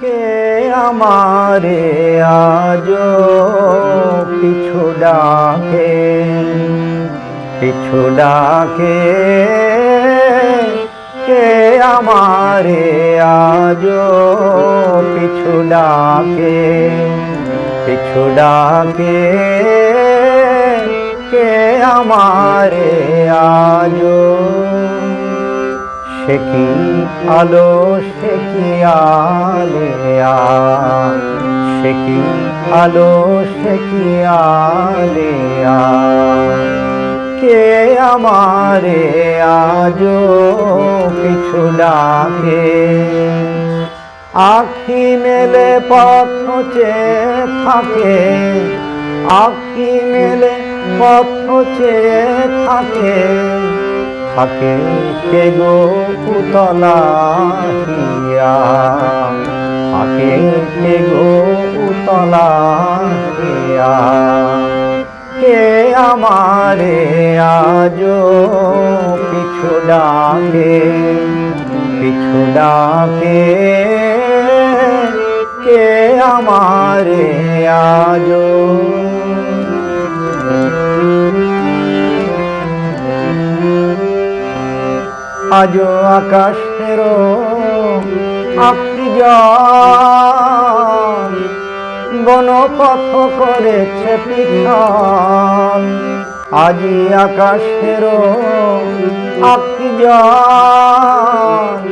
কে আমারে আজ পিছু ডাকে? পিছু ডাকে কে আমারে আজ পিছু ডাকে? পিছু ডাকে কে আমারে আজ সে কি আলো, সে কি আলেয়া সে কি আলো, সে কি কে আমারে আজ কিছু ডাকে? আখি মেলে পথ চেয়ে থাকে, আখি মেলে পথ থাকে। থাকে কে গো হিয়া? থাকে কে গো হিয়া? কে আমারে আজ পিছু ডাকে পিছু ডাকে? কে আমারে আজ আজ আকাশের জল বনপথ করেছে পিছন। আজি আকাশের জল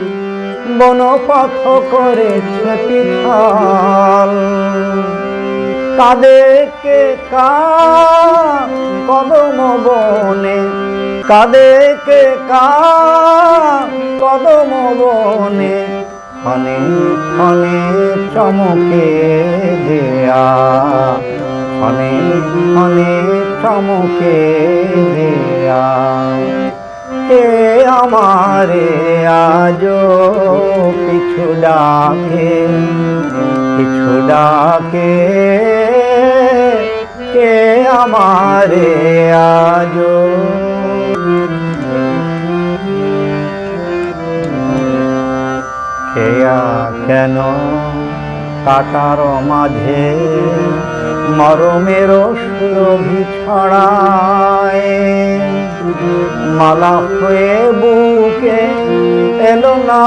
বনপথ করেছে পিছল কাদেকে কা কাদেকে কা কদম বনে? ক্ষণে ক্ষণে চমকে দেয়া। ক্ষণে ক্ষণে চমকে দেয়া। কে আমারে আজ পিছু ডাকে? পিছু ডাকে। কে আমারে আজ খেয়া কেন কাটার মাঝে মরমের সুরভি ছড়ায়? মালা হয়ে বুকে এলো না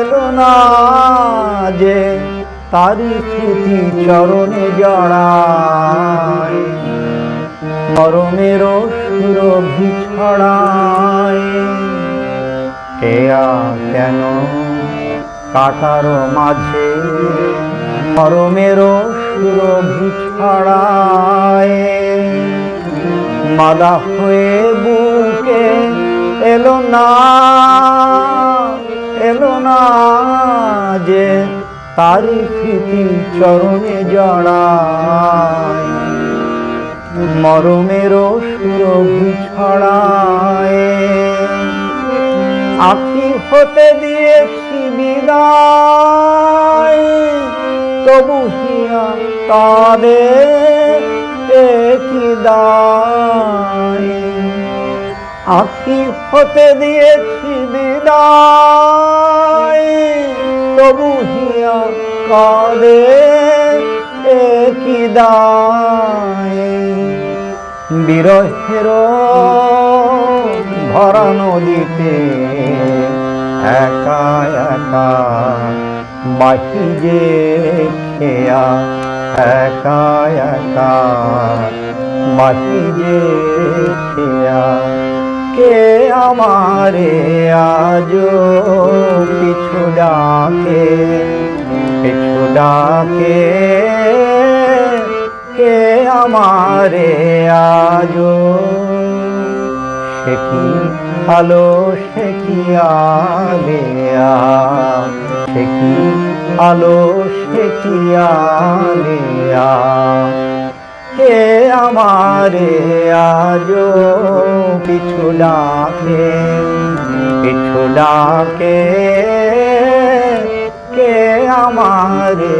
এলো না যে তারি স্মৃতি চরণে জড়ায়। মরমের সুরভি ছড়ায়। কেয়া কেন? কাটার মাঝে মরমের সুরভি ছড়ায় মাদা হয়ে বুকে এলো না এলো না যে তারি স্মৃতি চরণে জড়ায়। মরমের সুরভি ছড়ায় আখি হতে দিয়েছি বিদায়। তবু হিয়া একই দায়? আখি হতে দিয়েছি বিদায়। তবু হিয়া কাদের একই দায়? বিরহের ভরা নদীতে, একা একা বাহি যে খেয়া, একা একা বাহি যে খেয়া। কে আমারে আজ পিছু ডাকে পিছু ডাকে? কে আমারে আজ সে কি আলো, সে কি আলেয়া সে কি আলো, সে কি আলেয়া কে আমারে আজ? পিছু ডাকে পিছু ডাকে। কে আমারে